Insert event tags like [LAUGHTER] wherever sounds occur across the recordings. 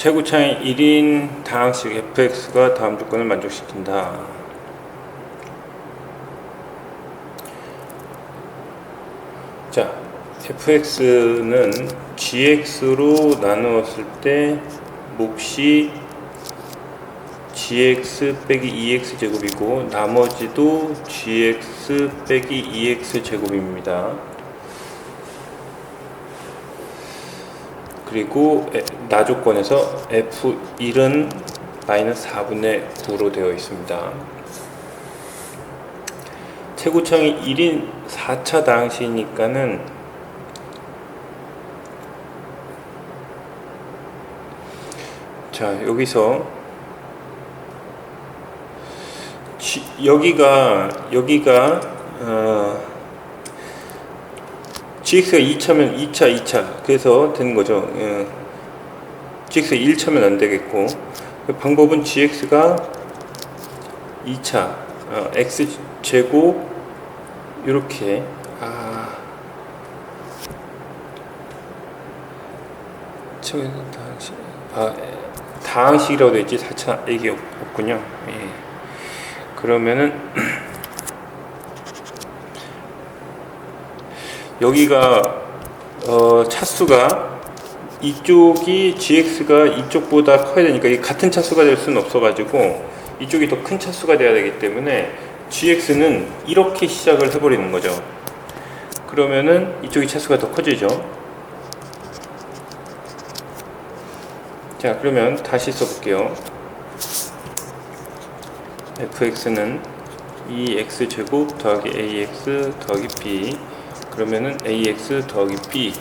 최고차의 1인 다항식 fx가 다음 조건을 만족시킨다. 자, fx는 gx로 나누었을 때 몫이 gx 빼기 2x 제곱이고 나머지도 gx 빼기 2x 제곱입니다. 그리고 에- 나조건에서 f1은 마이너스 4분의 9로 되어 있습니다. 최고창이 1인 4차 당시니까는 자 여기서 지- 여기가 여기가 어, GX가 2차면 2차, 2차. 그래서 되는 거죠. 예. GX가 1차면 안 되겠고. 그 방법은 GX가 2차, 어, X 제곱, 이렇게. 아. 다항식. 아, 에, 다항식이라고 되어 있지. 4차 이게 없- 없군요. 예. 그러면은 [CLEARS THROAT] 여기가 어, 차수가 이쪽이 gx가 이쪽보다 커야 되니까 이 같은 차수가 될 수는 없어가지고 이쪽이 더 큰 차수가 돼야 되기 때문에 gx는 이렇게 시작을 해버리는 거죠. 그러면은 이쪽이 차수가 더 커지죠. 자 그러면 다시 써볼게요. fx는 2x 제곱 더하기 ax 더하기 b 그러면은 ax 더하기 b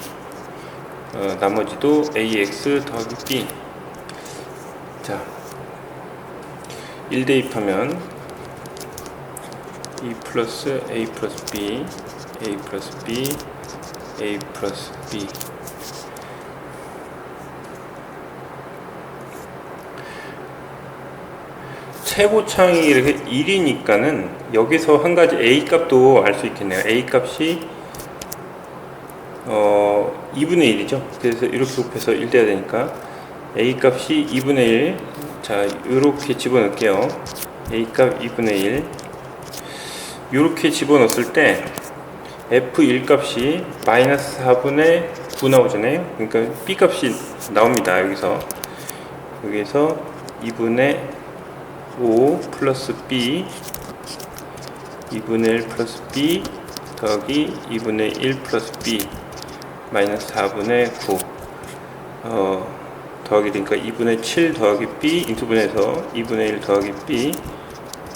어, 나머지도 ax 더하기 b. 자 1 대입하면 2 플러스 a 플러스 b a 플러스 b a 플러스 b. 최고창이 이렇게 1이니까는 여기서 한 가지 a 값도 알 수 있겠네요. A 값이 어 2분의 1이죠. 그래서 이렇게 곱해서 1 돼야 되니까 a 값이 2분의 1. 자, 이렇게 집어넣을게요. a 값 2분의 1. 이렇게 집어넣었을 때 f1 값이 마이너스 4분의 9 나오잖아요. 그러니까 b 값이 나옵니다. 여기서 여기서 2분의 5 플러스 b 2분의 1 플러스 b 더하기 2분의 1 플러스 b 마이너스 4분의 9 어, 더하기 되니까 2분의 7 더하기 b 인수분해서 2분의 1 더하기 b.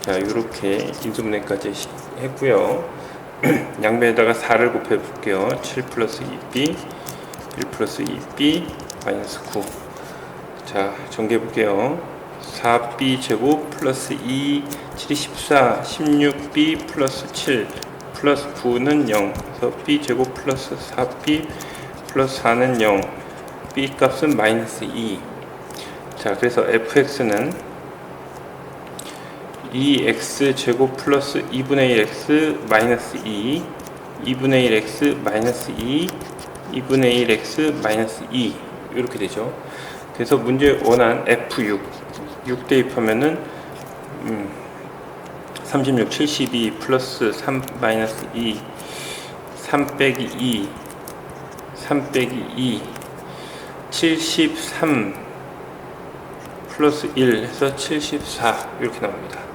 자 이렇게 인수분해까지 시- 했고요. [CLEARS THROAT] 양변에다가 4를 곱해 볼게요. 7 플러스 2b 1 플러스 2b 마이너스 9자 정리해 볼게요. 4b 제곱 플러스 2 7이 14 16b 플러스 7 플러스 9는 0 그래서 b 제곱 플러스 4b 플러스 4는 0 b 값은 마이너스 2 자 그래서 fx는 2x 제곱 플러스 2분의 1x 마이너스 2 2분의 1x 마이너스 2 2분의 1x 마이너스 2 이렇게 되죠. 그래서 문제 원한 F6 6 대입하면은 음, 36 72 플러스 3 마이너스 2 3 빼기 2 3 빼기 2 73 플러스 1 해서 74 이렇게 나옵니다